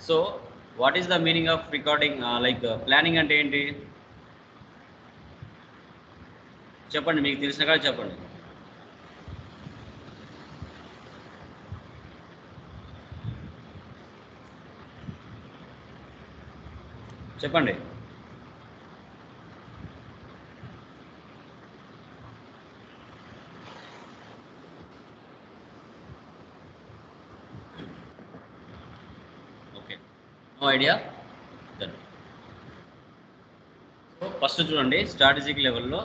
So what is the meaning of recording like planning అంటే ఏంటి? చెప్పండి మీకు తెలిసిన కాదు చెప్పండి. చెప్పండి okay no idea done so first చూడండి స్ట్రాటజిక్ లెవెల్లో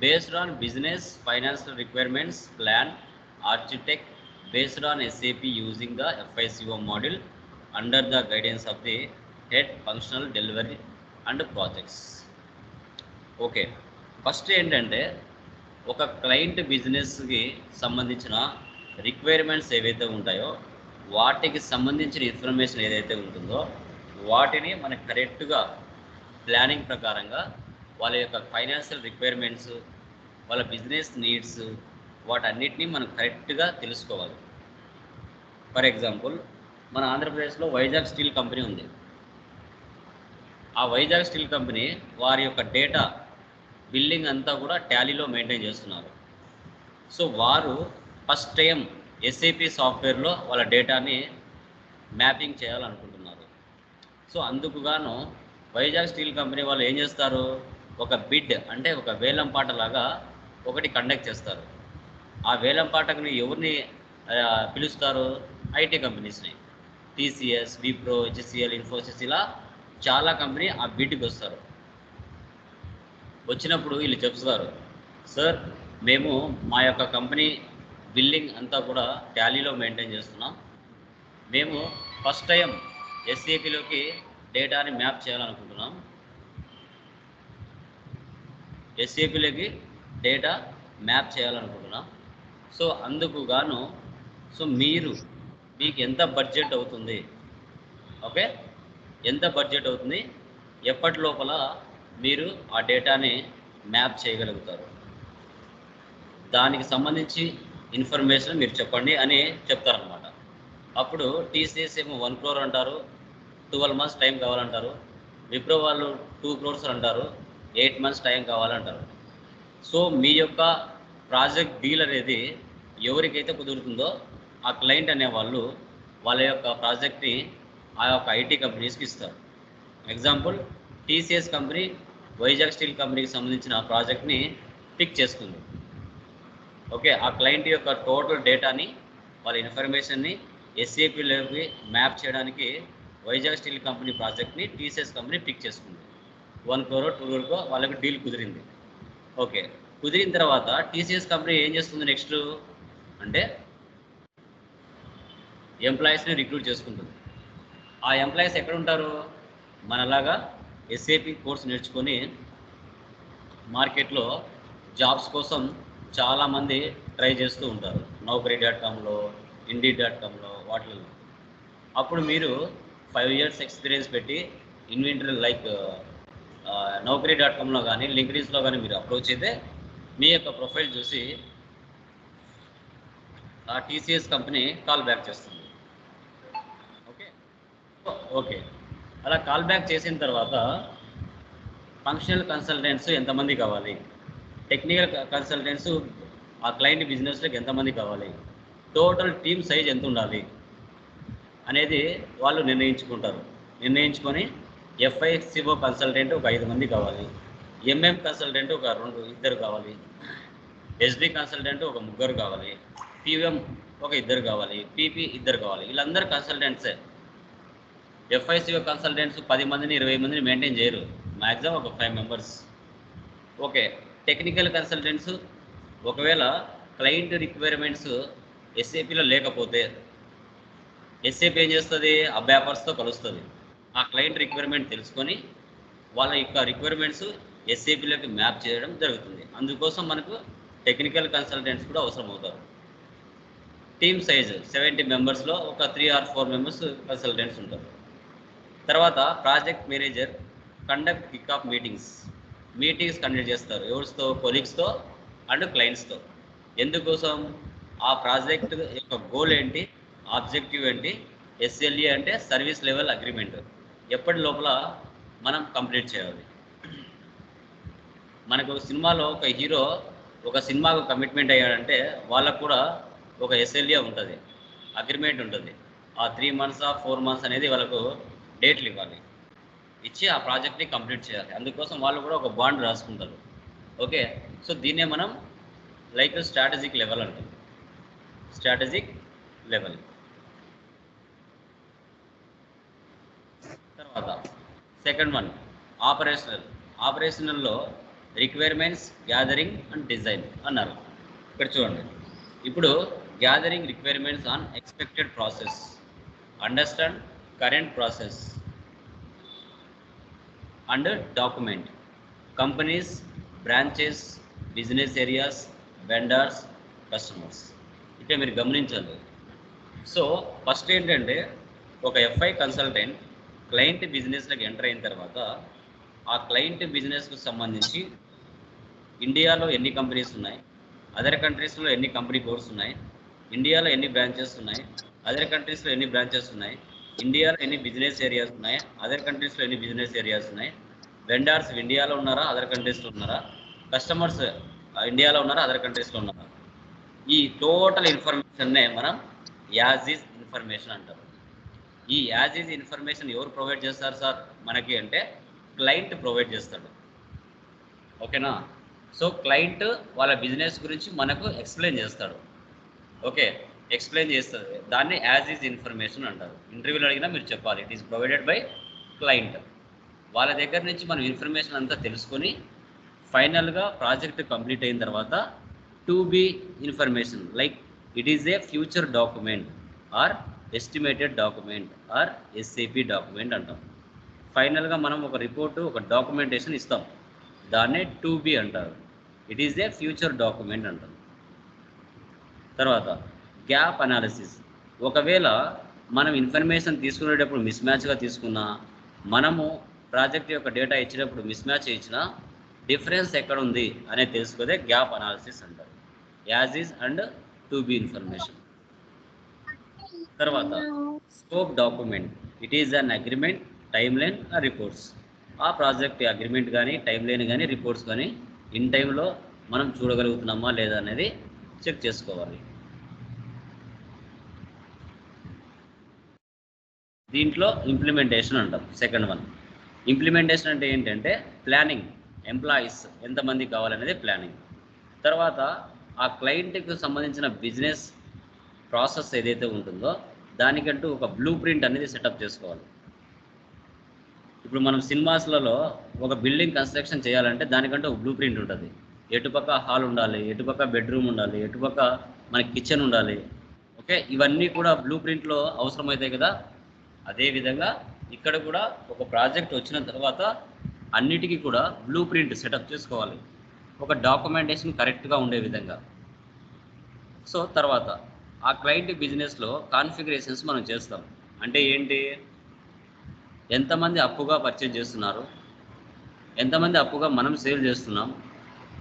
based on business financial requirements plan architect based on SAP using the FICO model under the guidance of the head functional delivery and projects okay first ఏంటంటే ఒక client బిజినెస్కి సంబంధించిన requirements ఏవైతే ఉంటాయో వాటికి సంబంధించిన ఇన్ఫర్మేషన్ ఏదైతే ఉంటుందో వాటిని మనకి కరెక్ట్గా ప్లానింగ్ ప్రకారంగా వాళ్ళ యొక్క ఫైనాన్షియల్ రిక్వైర్మెంట్స్ వాళ్ళ బిజినెస్ నీడ్స్ వాటన్నిటిని మనం కరెక్ట్గా తెలుసుకోవాలి. ఫర్ ఎగ్జాంపుల్ మన ఆంధ్రప్రదేశ్లో వైజాగ్ స్టీల్ కంపెనీ ఉంది. ఆ వైజాగ్ స్టీల్ కంపెనీ వారి యొక్క డేటా బిల్డింగ్ అంతా కూడా టాలీలో మెయింటైన్ చేస్తున్నారు. సో వారు ఫస్ట్ టైం ఎస్ఏపి సాఫ్ట్వేర్లో వాళ్ళ డేటాని మ్యాపింగ్ చేయాలనుకుంటున్నారు. సో అందుకు గాను వైజాగ్ స్టీల్ కంపెనీ వాళ్ళు ఏం చేస్తారు? ఒక బిడ్ అంటే ఒక వేలం పాట లాగా ఒకటి కండక్ట్ చేస్తారు. ఆ వేలం పాటకుని ఎవరిని పిలుస్తారు? ఐటీ కంపెనీస్ని. టీసీఎస్ విప్రో హెచ్సిఎల్ ఇన్ఫోసిస్ ఇలా చాలా కంపెనీ ఆ బిడ్కి వస్తారు. వచ్చినప్పుడు వీళ్ళు చెప్తారు సార్ మేము మా యొక్క కంపెనీ బిల్లింగ్ అంతా కూడా ట్యాలీలో మెయింటైన్ చేస్తున్నాం. మేము ఫస్ట్ టైం ఎస్ఏపిలోకి డేటాని మ్యాప్ చేయాలనుకుంటున్నాం. ఎస్ఏపిలోకి డేటా మ్యాప్ చేయాలనుకుంటున్నాం. సో అందుకు గాను సో మీరు మీకు ఎంత బడ్జెట్ అవుతుంది? ఓకే? ఎంత బడ్జెట్ అవుతుంది? ఎప్పటి లోపల మీరు ఆ డేటాని మ్యాప్ చేయగలుగుతారు? దానికి సంబంధించి ఇన్ఫర్మేషన్ మీరు చెప్పండి అని చెప్తారనమాట అప్పుడు టీసీఎస్ ఏమో వన్ క్రోర్ అంటారు ట్వెల్వ్ మంత్స్ టైం కావాలంటారు. విప్రో వాళ్ళు టూ క్రోర్స్ అంటారు. ఎయిట్ మంత్స్ టైం కావాలంటారు. సో మీ యొక్క ప్రాజెక్ట్ డీల్ అనేది ఎవరికైతే కుదురుతుందో ఆ క్లయింట్ అనేవాళ్ళు వాళ్ళ యొక్క ప్రాజెక్ట్ని ఆ యొక్క ఐటీ కంపెనీస్కి ఇస్తారు. Example TCS company Vizag steel కంపెనీకి సంబంధించిన ప్రాజెక్ట్ని పిక్ చేసుకుంది. ఓకే ఆ క్లయింట్ యొక్క టోటల్ డేటాని వాళ్ళ ఇన్ఫర్మేషన్ని ఎస్ఏపిలోకి మ్యాప్ చేయడానికి వైజాగ్ స్టీల్ కంపెనీ ప్రాజెక్ట్ని టీసీఎస్ కంపెనీ పిక్ చేసుకుంది. వన్ క్రోరో టూ క్రోర్కో వాళ్ళకి డీల్ కుదిరింది. ఓకే. కుదిరిన తర్వాత టీసీఎస్ కంపెనీ ఏం చేస్తుంది నెక్స్ట్? అంటే ఎంప్లాయీస్ని రిక్రూట్ చేసుకుంటుంది. ఆ ఎంప్లాయీస్ ఎక్కడ ఉంటారు? మనలాగా ఎస్ఏపి కోర్స్ నేర్చుకొని మార్కెట్లో జాబ్స్ కోసం చాలామంది ట్రై చేస్తూ ఉంటారు. నౌకరీ డాట్ కామ్లో ఇండీ డాట్ కామ్లో వాటిల్లో. అప్పుడు మీరు ఫైవ్ ఇయర్స్ ఎక్స్పీరియన్స్ పెట్టి ఇన్వెంటరీ లైక్ నౌకరీ డాట్ కామ్లో కానీ లింక్డిన్స్లో కానీ మీరు అప్రోచ్ అయితే మీ యొక్క ప్రొఫైల్ చూసి ఆ టీసీఎస్ కంపెనీ కాల్ బ్యాక్ చేస్తుంది. ఓకే ఓకే అలా కాల్ బ్యాక్ చేసిన తర్వాత ఫంక్షనల్ కన్సల్టెంట్స్ ఎంతమంది కావాలి? టెక్నికల్ కన్సల్టెంట్స్ ఆ క్లయింట్ బిజినెస్లోకి ఎంతమంది కావాలి? టోటల్ టీమ్ సైజ్ ఎంత ఉండాలి? అనేది వాళ్ళు నిర్ణయించుకుంటారు. నిర్ణయించుకొని ఎఫ్ఐసిఓ కన్సల్టెంట్ ఒక ఐదు మంది కావాలి. ఎంఎం కన్సల్టెంట్ ఒక రెండు ఇద్దరు కావాలి. ఎస్డి కన్సల్టెంట్ ఒక ముగ్గురు కావాలి. పిఎం ఒక ఇద్దరు కావాలి. పీపీ ఇద్దరు కావాలి. వీళ్ళందరూ కన్సల్టెంట్సే. ఎఫ్ఐసిఓ కన్సల్టెంట్స్ పది మందిని ఇరవై మందిని మెయింటైన్ చేయరు. మ్యాక్సిమం ఒక five members. Okay. Technical consultants ఒకవేళ క్లయింట్ రిక్వైర్మెంట్స్ ఎస్ఏపిలో లేకపోతే ఎస్ఏపి ఏం చేస్తుంది? ఆ పేపర్స్తో కలుస్తుంది. ఆ క్లయింట్ రిక్వైర్మెంట్ తెలుసుకొని వాళ్ళ యొక్క రిక్వైర్మెంట్స్ ఎస్ఏపిలోకి మ్యాప్ చేయడం జరుగుతుంది. అందుకోసం మనకు టెక్నికల్ కన్సల్టెంట్స్ కూడా అవసరం అవుతారు టీమ్ సైజ్ సెవెంటీ మెంబర్స్లో ఒక three or four members consultants ఉంటారు. తర్వాత project manager conduct kick off meetings meetings conduct చేస్తారు. ఎవరితో కొలీగ్స్తో అండ్ క్లయింట్స్తో ఎందుకోసం? ఆ ప్రాజెక్ట్ యొక్క గోల్ ఏంటి? ఆబ్జెక్టివ్ ఏంటి? ఎస్ఎల్ఏ అంటే సర్వీస్ లెవెల్ అగ్రిమెంట్. ఎప్పటి లోపల మనం కంప్లీట్ చేయాలి? మనకు సినిమాలో ఒక హీరో ఒక సినిమాకు కమిట్మెంట్ అయ్యాడంటే వాళ్ళకు కూడా ఒక ఎస్ఎల్ఏ ఉంటుంది. అగ్రిమెంట్ ఉంటుంది. ఆ త్రీ మంత్స్ ఆ ఫోర్ మంత్స్ అనేది వాళ్ళకు డేట్లు ఇవ్వాలి. ఇచ్చి ఆ ప్రాజెక్ట్ని కంప్లీట్ చేయాలి. అందుకోసం వాళ్ళు కూడా ఒక బాండ్ రాసుకుంటారు. ఓకే? సో దీన్నే మనం లైక్ స్ట్రాటజిక్ లెవెల్ అంటుంది స్ట్రాటజిక్ లెవెల్ తర్వాత సెకండ్ వన్ ఆపరేషనల్. ఆపరేషనల్లో రిక్వైర్మెంట్స్ గ్యాదరింగ్ అండ్ డిజైన్ అన్నారు. ఇక్కడ చూడండి. ఇప్పుడు gathering requirements on expected process. Understand current process. And document. Companies branches business areas vendors customers. ఇక్కడ మీరు గమనించాలి. సో ఫస్ట్ ఏంటంటే ఒక ఎఫ్ఐ కన్సల్టెంట్ క్లయింట్ బిజినెస్లోకి ఎంటర్ అయిన తర్వాత ఆ క్లయింట్ బిజినెస్కు సంబంధించి ఇండియాలో ఎన్ని కంపెనీస్ ఉన్నాయి అదర్ కంట్రీస్లో ఎన్ని కంపెనీ బోర్డ్స్ ఉన్నాయి ఇండియాలో ఎన్ని బ్రాంచెస్ ఉన్నాయి అదర్ కంట్రీస్లో ఎన్ని బ్రాంచెస్ ఉన్నాయి ఇండియాలో ఎన్ని బిజినెస్ ఏరియాస్ ఉన్నాయి అదర్ కంట్రీస్లో ఎన్ని బిజినెస్ ఏరియాస్ ఉన్నాయి వెండర్స్ ఇండియాలో ఉన్నారా అదర్ కంట్రీస్లో ఉన్నారా కస్టమర్స్ ఇండియాలో ఉన్నారా అదర్ కంట్రీస్లో ఉన్నారా? ఈ టోటల్ ఇన్ఫర్మేషన్నే మనం యాజ్ ఈజ్ ఇన్ఫర్మేషన్ అంటారు. ఈ యాజ్ ఈజ్ ఇన్ఫర్మేషన్ ఎవరు ప్రొవైడ్ చేస్తారు సార్? మనకి అంటే క్లయింట్ ప్రొవైడ్ చేస్తాడు. ఓకేనా? సో క్లయింట్ వాళ్ళ బిజినెస్ గురించి మనకు ఎక్స్ప్లెయిన్ చేస్తాడు. ఓకే? ఎక్స్ప్లెయిన్ చేస్తుంది దాన్ని యాజ్ ఈజ్ ఇన్ఫర్మేషన్ అంటారు. ఇంటర్వ్యూలో అడిగినా మీరు చెప్పాలి. It is provided by client వాళ్ళ దగ్గర నుంచి మనం ఇన్ఫర్మేషన్ అంతా తెలుసుకొని ఫైనల్గా ప్రాజెక్ట్ కంప్లీట్ అయిన తర్వాత to be information like it is a future document or estimated document or SAP document అంటాం. ఫైనల్గా మనం ఒక రిపోర్టు ఒక డాక్యుమెంటేషన్ ఇస్తాం. దాన్నే టూ బి అంటారు. It is a future document అంటారు తర్వాత గ్యాప్ అనాలిసిస్ ఒకవేళ మనం ఇన్ఫర్మేషన్ తీసుకునేటప్పుడు మిస్ మ్యాచ్గా తీసుకున్నా మనము ప్రాజెక్ట్ యొక్క డేటా ఇచ్చినప్పుడు మిస్ మ్యాచ్ ఇచ్చినా డిఫరెన్స్ ఎక్కడ ఉంది అనేది తెలుసుకునే గ్యాప్ అనాలిసిస్ అంటారు. As is and to be information తర్వాత scope document. It is an agreement timeline reports ఆ ప్రాజెక్ట్ అగ్రిమెంట్ కానీ టైం లైన్ కానీ రిపోర్ట్స్ కానీ ఇన్ టైంలో మనం చూడగలుగుతున్నామా లేదా అనేది చెక్ చేసుకోవాలి. దీంట్లో ఇంప్లిమెంటేషన్ అంటాం సెకండ్ వన్ ఇంప్లిమెంటేషన్ అంటే ఏంటంటే ప్లానింగ్ ఎంప్లాయీస్ ఎంతమంది కావాలనేది ప్లానింగ్ తర్వాత ఆ క్లయింట్కి సంబంధించిన బిజినెస్ ప్రాసెస్ ఏదైతే ఉంటుందో దానికంటూ ఒక బ్లూ ప్రింట్ అనేది సెటప్ చేసుకోవాలి. ఇప్పుడు మనం సినిమాస్లలో ఒక బిల్డింగ్ కన్స్ట్రక్షన్ చేయాలంటే దానికంటే ఒక బ్లూ ప్రింట్ ఉంటుంది. ఎటుపక్క హాల్ ఉండాలి ఎటుపక్క బెడ్రూమ్ ఉండాలి ఎటుపక్క మనకి కిచెన్ ఉండాలి. ఓకే? ఇవన్నీ కూడా బ్లూ ప్రింట్లో అవసరమవుతాయి కదా? అదేవిధంగా ఇక్కడ కూడా ఒక ప్రాజెక్ట్ వచ్చిన తర్వాత అన్నిటికీ కూడా బ్లూ ప్రింట్ సెటప్ చేసుకోవాలి. ఒక డాక్యుమెంటేషన్ కరెక్ట్గా ఉండే విధంగా. సో తర్వాత ఆ క్లయింట్ బిజినెస్లో కాన్ఫిగరేషన్స్ మనం చేస్తాం. అంటే ఏంటి? ఎంతమంది అప్పుగా పర్చేజ్ చేస్తున్నారు? ఎంతమంది అప్పుగా మనం సేల్ చేస్తున్నాం?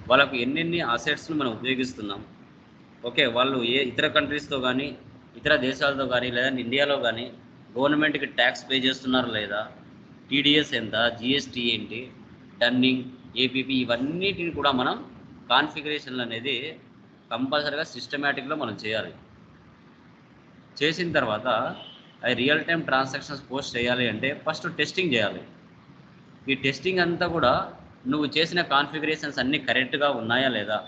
వాళ్ళకు ఎన్నెన్ని అసెట్స్ని మనం ఉపయోగిస్తున్నాం? ఓకే వాళ్ళు ఏ ఇతర కంట్రీస్తో కానీ ఇతర దేశాలతో కానీ లేదా ఇండియాలో కానీ గవర్నమెంట్కి ట్యాక్స్ పే చేస్తున్నారు లేదా? టీడీఎస్ ఎంత? జిఎస్టీ ఏంటి? టర్నింగ్ ఏపీపీ ఇవన్నిటిని కూడా మనం కాన్ఫిగరేషన్లు అనేది కంపల్సరీగా సిస్టమేటిక్లో మనం చేయాలి. చేసిన తర్వాత అవి రియల్ టైం ట్రాన్సాక్షన్స్ పోస్ట్ చేయాలి అంటే ఫస్ట్ టెస్టింగ్ చేయాలి. ఈ టెస్టింగ్ అంతా కూడా నువ్వు చేసిన కాన్ఫిగరేషన్స్ అన్నీ కరెక్ట్గా ఉన్నాయా లేదా?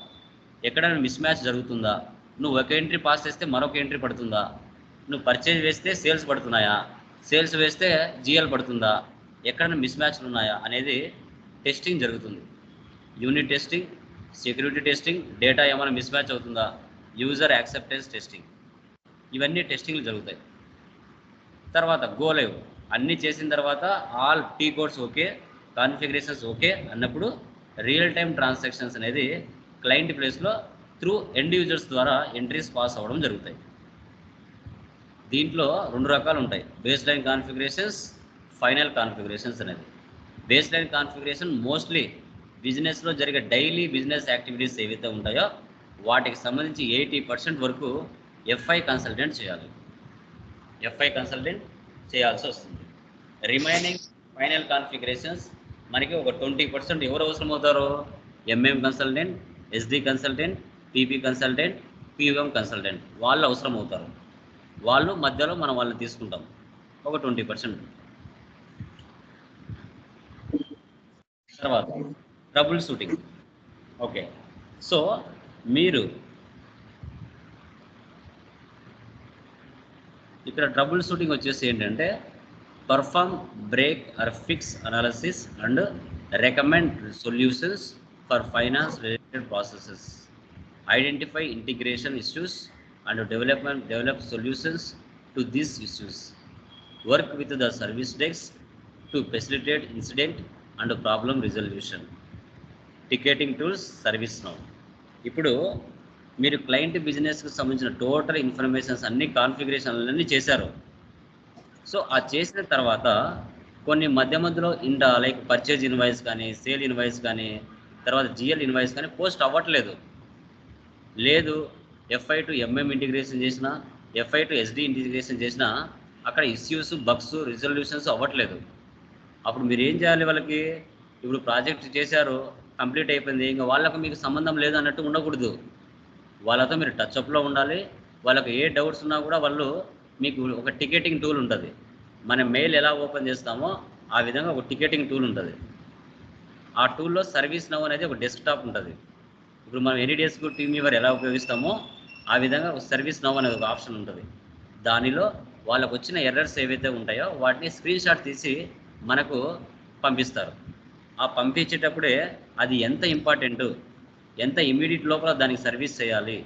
ఎక్కడైనా మిస్ మ్యాచ్ జరుగుతుందా? నువ్వు ఒక ఎంట్రీ పాస్ చేస్తే మరొక ఎంట్రీ పడుతుందా? నువ్వు పర్చేజ్ వేస్తే సేల్స్ పడుతున్నాయా? సేల్స్ వేస్తే జిఎల్ పడుతుందా? ఎక్కడైనా మిస్ మ్యాచ్లు ఉన్నాయా? అనేది టెస్టింగ్ జరుగుతుంది. Unit testing security testing data ఏమైనా మిస్ మ్యాచ్ అవుతుందా? యూజర్ యాక్సెప్టెన్స్ టెస్టింగ్ ఇవన్నీ టెస్టింగ్లు జరుగుతాయి. తర్వాత గో లైవ్ అన్నీ చేసిన తర్వాత all T codes okay configurations okay అన్నప్పుడు రియల్ టైం ట్రాన్సాక్షన్స్ అనేది క్లయింట్ ప్లేస్లో త్రూ ఎండ్ యూజర్స్ ద్వారా ఎంట్రీస్ పాస్ అవ్వడం జరుగుతాయి. దీంట్లో రెండు రకాలు ఉంటాయి. Baseline configurations final configurations అనేది. బేస్ లైన్ కాన్ఫిగరేషన్ మోస్ట్లీ బిజినెస్లో జరిగే డైలీ బిజినెస్ యాక్టివిటీస్ ఏవైతే ఉంటాయో వాటికి సంబంధించి ఎయిటీ పర్సెంట్ వరకు ఎఫ్ఐ కన్సల్టెంట్ చేయాలి. ఎఫ్ఐ కన్సల్టెంట్ చేయాల్సి వస్తుంది. రిమైనింగ్ ఫైనల్ కాన్ఫిగరేషన్స్ మనకి ఒక ట్వంటీ పర్సెంట్ ఎవరు అవసరం అవుతారు MM consultant SD consultant PP consultant PM consultant వాళ్ళు అవసరం అవుతారు వాళ్ళు మధ్యలో మనం వాళ్ళని తీసుకుంటాం. ఒక ట్వంటీ పర్సెంట్ తర్వాత ట్రబుల్ షూటింగ్ ఓకే సో మీరు ఇక్కడ ట్రబుల్ షూటింగ్ వచ్చేసి ఏంటంటే perform break or fix analysis and recommend solutions for finance related processes identify integration issues and development develop solutions to these issues work with the service desk to facilitate incident and problem resolution ticketing tools service now ఇప్పుడు మీరు client బిజినెస్కి సంబంధించిన total informations అన్ని కాన్ఫిగరేషన్లన్నీ చేశారు. So ఆ చేసిన తర్వాత కొన్ని మధ్య మధ్యలో ఇండా లైక్ పర్చేజ్ ఇన్వాయిస్ కానీ సేల్ ఇన్వాయిస్ కానీ తర్వాత జిఎల్ ఇన్వాయిస్ కానీ పోస్ట్ అవ్వట్లేదు. లేదు ఎఫ్ఐ టు ఎంఎం ఇంటిగ్రేషన్ చేసిన ఎఫ్ఐ టు ఎస్డి ఇంటిగ్రేషన్ చేసిన అక్కడ ఇష్యూస్ బగ్స్ రిజల్యూషన్స్ అవ్వట్లేదు. అప్పుడు మీరు ఏం చేయాలి వాళ్ళకి? ఇప్పుడు ప్రాజెక్ట్ చేశారు కంప్లీట్ అయిపోయింది ఇంకా వాళ్ళకు మీకు సంబంధం లేదు అన్నట్టు ఉండకూడదు. వాళ్ళతో మీరు టచ్అప్లో ఉండాలి. వాళ్ళకి ఏ డౌట్స్ ఉన్నా కూడా వాళ్ళు మీకు ఒక టికెటింగ్ టూల్ ఉంటుంది. మన మెయిల్ ఎలా ఓపెన్ చేస్తామో ఆ విధంగా ఒక టికెటింగ్ టూల్ ఉంటుంది. ఆ టూల్లో సర్వీస్ నవ్ అనేది ఒక డెస్క్టాప్ ఉంటుంది. ఇప్పుడు మనం ఎనీ డేస్కు టీమ్ వీవర్ ఎలా ఉపయోగిస్తామో ఆ విధంగా ఒక సర్వీస్ నవ్ అనేది ఒక ఆప్షన్ ఉంటుంది. దానిలో వాళ్ళకు వచ్చిన ఎర్రర్స్ ఏవైతే ఉంటాయో వాటిని స్క్రీన్ షాట్ తీసి మనకు పంపిస్తారు. ఆ పంపించేటప్పుడే అది ఎంత ఇంపార్టెంట్ ఎంత ఇమీడియట్ లోపల దానికి సర్వీస్ చేయాలి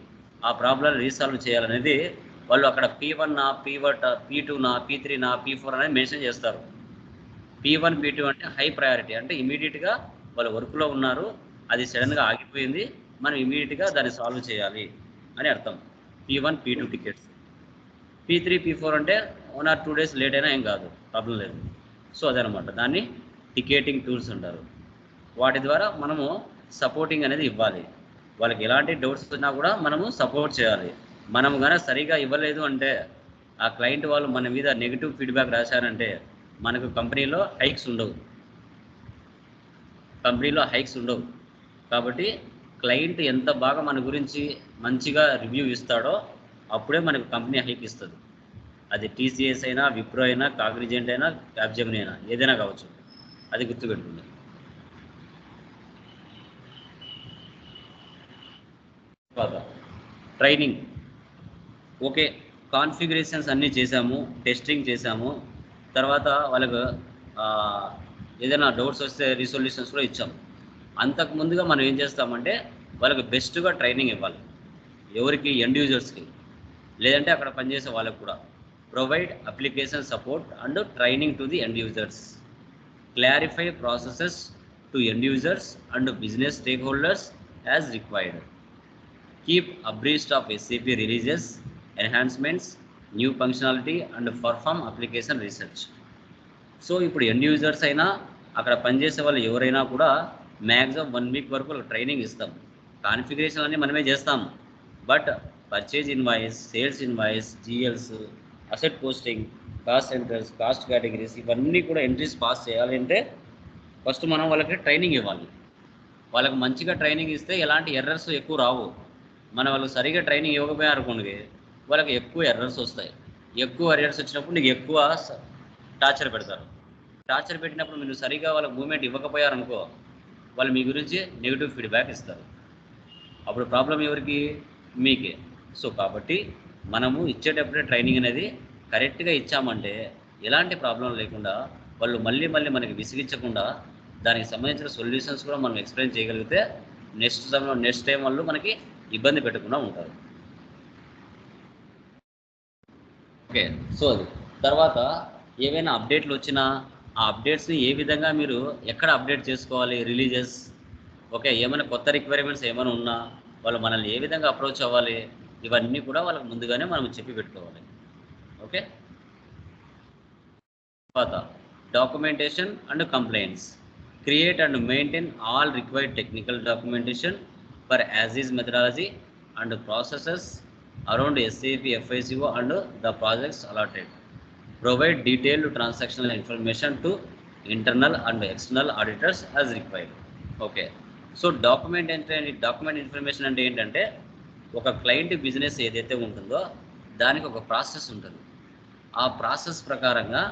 ఆ ప్రాబ్లం రీసాల్వ్ చేయాలనేది వాళ్ళు అక్కడ పీ వన్ నా పీ వట్ పీ టూ నా పీ త్రీ నా పీ ఫోర్ అనేది మెన్షన్ చేస్తారు. పీ వన్ పీ టూ అంటే హై ప్రయారిటీ అంటే ఇమీడియట్గా వాళ్ళు వర్క్లో ఉన్నారు అది సడన్గా ఆగిపోయింది మనం ఇమీడియట్గా దాన్ని సాల్వ్ చేయాలి అని అర్థం. P one P two tickets P three P four అంటే one or two days late అయినా ఏం కాదు ప్రాబ్లం లేదు. సో అదనమాట దాన్ని టికెటింగ్ టూల్స్ అంటారు. వాటి ద్వారా మనము సపోర్టింగ్ అనేది ఇవ్వాలి. వాళ్ళకి ఎలాంటి డౌట్స్ ఉన్నా కూడా మనము సపోర్ట్ చేయాలి. మనం కానీ సరిగా ఇవ్వలేదు అంటే ఆ క్లయింట్ వాళ్ళు మన మీద నెగిటివ్ ఫీడ్బ్యాక్ రాశారంటే మనకు కంపెనీలో హైక్స్ ఉండవు. కంపెనీలో హైక్స్ ఉండవు. కాబట్టి క్లయింట్ ఎంత బాగా మన గురించి మంచిగా రివ్యూ ఇస్తాడో అప్పుడే మనకు కంపెనీ హైక్ ఇస్తుంది. అది టీసీఎస్ అయినా విప్రో అయినా కాగ్నిజెంట్ అయినా క్యాబ్జెమ్ అయినా ఏదైనా కావచ్చు. అది గుర్తుపెట్టుకుంటుంది తర్వాత ట్రైనింగ్. ఓకే కాన్ఫిగరేషన్స్ అన్నీ చేసాము టెస్టింగ్ చేసాము తర్వాత వాళ్ళకు ఏదైనా డౌట్స్ వస్తే రిసొల్యూషన్స్ కూడా ఇచ్చాం. అంతకు ముందుగా మనం ఏం చేస్తామంటే వాళ్ళకి బెస్ట్గా ట్రైనింగ్ ఇవ్వాలి. ఎవరికి? ఎండ్ యూజర్స్కి. లేదంటే అక్కడ పనిచేసే వాళ్ళకు కూడా. Provide application support and training to the end users. Clarify processes to end users and business stakeholders as required. Keep abreast of SAP releases, enhancements, new functionality and perform application research. So ఇప్పుడు end users అయినా అక్కడ పనిచేసే వాళ్ళు ఎవరైనా కూడా maximum one week వరకు వాళ్ళకి training ఇస్తాం. కాన్ఫిగరేషన్ అన్నీ మనమే చేస్తాం. But purchase invoice sales invoice GLs asset posting cost centres cost categories ఇవన్నీ కూడా ఎంట్రీస్ పాస్ చేయాలంటే ఫస్ట్ మనం వాళ్ళకి ట్రైనింగ్ ఇవ్వాలి. వాళ్ళకి మంచిగా ట్రైనింగ్ ఇస్తే ఎలాంటి ఎర్రర్స్ ఎక్కువ రావు. మన వాళ్ళు సరిగా ట్రైనింగ్ ఇవ్వకపోయారు అనుకోండి వాళ్ళకి ఎక్కువ ఎర్రర్స్ వస్తాయి. ఎక్కువ ఎర్రర్స్ వచ్చినప్పుడు నీకు ఎక్కువ టార్చర్ పెడతారు. టార్చర్ పెట్టినప్పుడు మీరు సరిగా వాళ్ళకి మూమెంట్ ఇవ్వకపోయారనుకో వాళ్ళు మీ గురించి నెగిటివ్ ఫీడ్బ్యాక్ ఇస్తారు. అప్పుడు ప్రాబ్లం ఎవరికి? మీకే. సో కాబట్టి మనము ఇచ్చేటప్పుడే ట్రైనింగ్ అనేది కరెక్ట్గా ఇచ్చామంటే ఎలాంటి ప్రాబ్లం లేకుండా వాళ్ళు మళ్ళీ మళ్ళీ మనకి విసిగించకుండా దానికి సంబంధించిన సొల్యూషన్స్ కూడా మనం ఎక్స్ప్లెయిన్ చేయగలిగితే నెక్స్ట్ సమయంలో నెక్స్ట్ టైం వాళ్ళు మనకి ఇబ్బంది పెట్టకుండా ఉంటారు. ఓకే సో అది. తర్వాత ఏవైనా అప్డేట్లు వచ్చినా ఆ అప్డేట్స్ని ఏ విధంగా మీరు ఎక్కడ అప్డేట్ చేసుకోవాలి రిలీజెస్? ఓకే ఏమైనా కొత్త రిక్వైర్మెంట్స్ ఏమైనా ఉన్నా వాళ్ళు మనల్ని ఏ విధంగా అప్రోచ్ అవ్వాలి? ఇవన్నీ కూడా వాళ్ళకి ముందుగానే మనం చెప్పి పెట్టుకోవాలి. ఓకే? తర్వాత documentation and complaints. Create and maintain all required technical documentation for as is methodology and processes around SAP FICO and the projects allotted. Provide detailed transactional information to internal and external auditors as required okay so document అంటే document information అంటే ఏంటంటే ఒక client business ఏదైతే ఉంటుందో దానికి ఒక process ఉంటుంది. ఆ ప్రాసెస్ ప్రకారంగా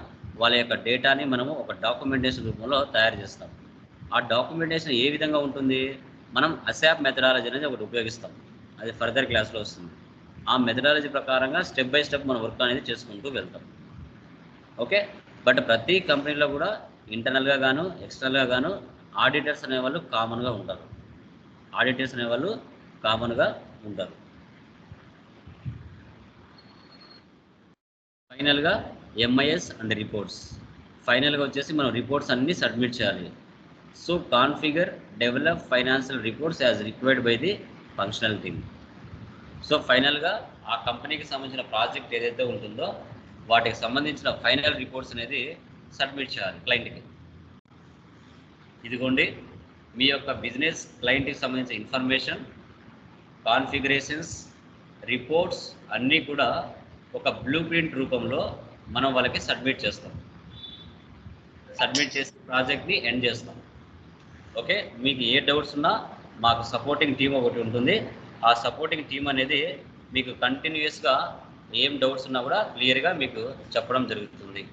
వాళ్ళ యొక్క డేటాని మనము ఒక డాక్యుమెంటేషన్ రూపంలో తయారు చేస్తాం. ఆ డాక్యుమెంటేషన్ ఏ విధంగా ఉంటుంది? మనం అసాప్ మెథడాలజీ అనేది ఒకటి ఉపయోగిస్తాం. అది ఫర్దర్ క్లాస్లో వస్తుంది. ఆ మెథడాలజీ ప్రకారంగా స్టెప్ బై స్టెప్ మన వర్క్ అనేది చేసుకుంటూ వెళ్తాం. ఓకే బట్ ప్రతి కంపెనీలో కూడా ఇంటర్నల్గా గాను ఎక్స్టర్నల్గా గాను ఆడిటర్స్ అనేవాళ్ళు కామన్గా ఉంటారు. ఆడిటర్స్ అనేవాళ్ళు కామన్గా ఉంటారు. ఫైనల్గా ఎంఐఎస్ అండ్ రిపోర్ట్స్ ఫైనల్గా వచ్చేసి మనం రిపోర్ట్స్ అన్నీ సబ్మిట్ చేయాలి. So configure develop financial reports as required by the functional team so ఫైనల్గా ఆ కంపెనీకి సంబంధించిన ప్రాజెక్ట్ ఏదైతే ఉంటుందో వాటికి సంబంధించిన ఫైనల్ రిపోర్ట్స్ అనేది సబ్మిట్ చేయాలి క్లయింట్కి ఇదిగోండి మీ యొక్క బిజినెస్ క్లయింట్కి సంబంధించిన ఇన్ఫర్మేషన్ కాన్ఫిగరేషన్స్ రిపోర్ట్స్ అన్నీ కూడా ఒక బ్లూ ప్రింట్ రూపంలో మనం వాళ్ళకి సబ్మిట్ చేస్తాం. సబ్మిట్ చేసి ప్రాజెక్ట్ని ఎండ్ చేస్తాం. ఓకే? మీకు ఏ డౌట్స్ ఉన్నా మాకు సపోర్టింగ్ టీం ఒకటి ఉంటుంది. ఆ సపోర్టింగ్ టీం అనేది మీకు కంటిన్యూస్గా ఏం డౌట్స్ ఉన్నా కూడా క్లియర్గా మీకు చెప్పడం జరుగుతుంది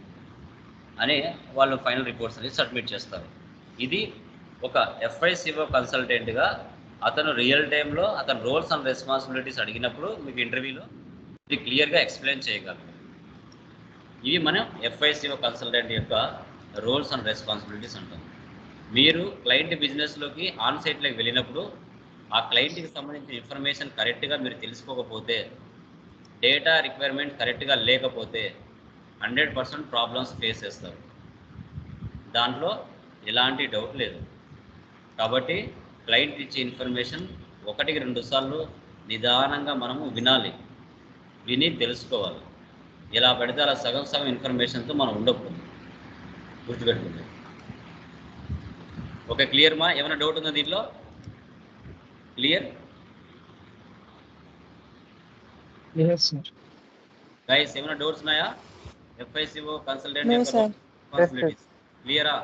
అని వాళ్ళు ఫైనల్ రిపోర్ట్స్ అనేది సబ్మిట్ చేస్తారు. ఇది ఒక ఎఫ్ఐసిఓ కన్సల్టెంట్గా అతను రియల్ టైంలో అతను రోల్స్ అండ్ రెస్పాన్సిబిలిటీస్ అడిగినప్పుడు మీకు ఇంటర్వ్యూలో ఇది క్లియర్గా ఎక్స్ప్లెయిన్ చేయగలరు. ఇవి మనం ఎఫ్ఐసిఓ కన్సల్టెంట్ యొక్క రోల్స్ అండ్ రెస్పాన్సిబిలిటీస్ అంటాం. మీరు క్లయింట్ బిజినెస్లోకి ఆన్ సైట్లోకి వెళ్ళినప్పుడు ఆ క్లయింట్కి సంబంధించిన ఇన్ఫర్మేషన్ కరెక్ట్గా మీరు తెలుసుకోకపోతే డేటా రిక్వైర్మెంట్ కరెక్ట్గా లేకపోతే హండ్రెడ్ పర్సెంట్ ప్రాబ్లమ్స్ ఫేస్ చేస్తారు. దాంట్లో ఎలాంటి డౌట్ లేదు. కాబట్టి క్లయింట్ ఇచ్చే ఇన్ఫర్మేషన్ ఒకటికి రెండు సార్లు నిదానంగా మనము వినాలి. విని తెలుసుకోవాలి. ఇలా పెడితే అలా సగం సగం ఇన్ఫర్మేషన్తో మనం ఉండకూడదు. గుర్తుపెట్టుకుంటాం ఓకే క్లియర్ మా? ఏమైనా డౌట్ ఉందా దీంట్లో? క్లియర్. గైస్ ఏమైనా డౌట్స్ ఉన్నాయా? ఎఫ్ఐసిఓ కన్సల్టెంట్ క్లియరా.